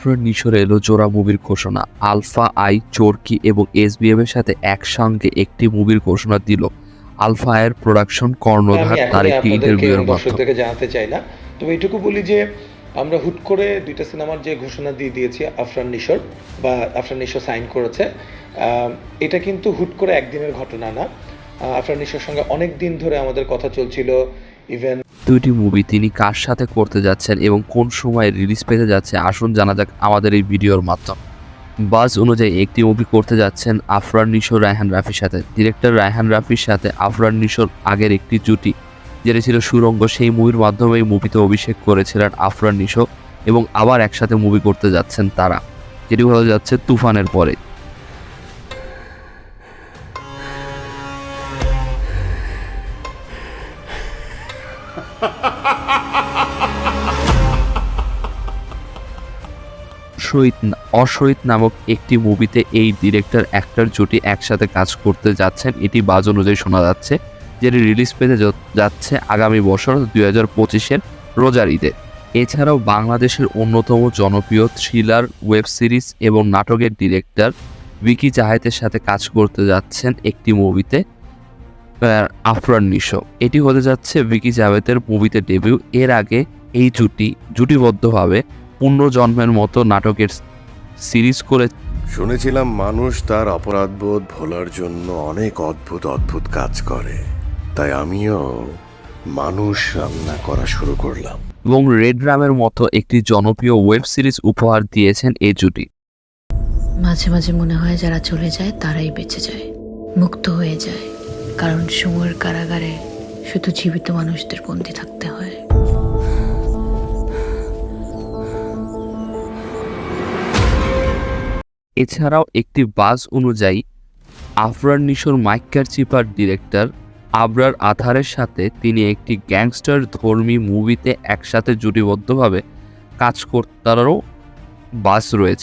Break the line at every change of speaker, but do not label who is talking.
আফরান নিশোর এলো জোড়া মুভির ঘোষণা। আলফা আই চোরকি এবং এসবিএম এর সাথে একসঙ্গে একটি মুভির ঘোষণা দিল। আলফা আয়ের প্রোডাকশন কর্ণধার তার একটি ইন্টারভিউয়ের মাধ্যমে।
জানাতে চাই না। তবে এইটুকু বলি যে আমরা হুট করে দুইটা সিনেমার যে ঘোষণা দিয়ে দিয়েছি আফরান নিশোর বা আফরান নিশো সাইন করেছে এটা কিন্তু হুট করে একদিনের ঘটনা না। আফরান নিশোর সঙ্গে অনেক দিন ধরে আমাদের কথা চলছিল ইভেন
দুইটি মুভি তিনি কার সাথে করতে যাচ্ছেন এবং কোন সময় রিলিজ পেতে যাচ্ছে, আসুন জানা যাক আমাদের এই ভিডিওর মাধ্যমে। বাজ অনুযায়ী একটি মুভি করতে যাচ্ছেন আফরান নিশো রায়হান রাফির সাথে। ডিরেক্টর রায়হান রাফির সাথে আফরান নিশোর আগের একটি জুটি, যেটা ছিল সুরঙ্গ, সেই মুভির মাধ্যমে এই মুভিতে অভিষেক করেছিলেন আফরান নিশো এবং আবার একসাথে মুভি করতে যাচ্ছেন তারা, যেটি হয়ে যাচ্ছে তুফানের পরে। শহীদ অশহীদ নামক একটি মুভিতে এই ডিরেক্টর অ্যাক্টর জুটি একসাথে কাজ করতে যাচ্ছেন, এটি বাজ অনুযায়ী শোনা যাচ্ছে, যেটি রিলিজ পেতে যাচ্ছে আগামী বছর দুই হাজার পঁচিশের রোজার ঈদে। এছাড়াও বাংলাদেশের অন্যতম জনপ্রিয় থ্রিলার ওয়েব সিরিজ এবং নাটকের ডিরেক্টর বিকি জাহেদের সাথে কাজ করতে যাচ্ছেন একটি মুভিতে। আফরান নিশো। এটি হতে যাচ্ছে ভিকি জাভেদের মুভিতে ডেবিউ এর আগে এই জুটি জুটিবদ্ধভাবে পুনর্জন্মের মতো নাটকের সিরিজ করে
শুনেছিলাম মানুষ তার অপরাধবোধ ভোলার জন্য অনেক অদ্ভুত অদ্ভুত কাজ করে। তাই আমিও মানুষ রান্না করা শুরু করলাম।
এবং রেড রামের মতো একটি জনপ্রিয় ওয়েব সিরিজ উপহার দিয়েছেন এই জুটি।
মাঝে মাঝে মনে হয় যারা চলে যায় তারাই বেঁচে যায় মুক্ত হয়ে যায়। কারণ সময়ের কারাগারে শুধু জীবিত মানুষদের বন্দি থাকতে হয়।
এছাড়াও একটি বাস অনুযায়ী, আফরান নিশোর মাইকার চিপার ডিরেক্টর আবরার আধারের সাথে তিনি একটি গ্যাংস্টার ধর্মী মুভিতে একসাথে জুটিবদ্ধভাবে কাজ করতারও বাস রয়েছে।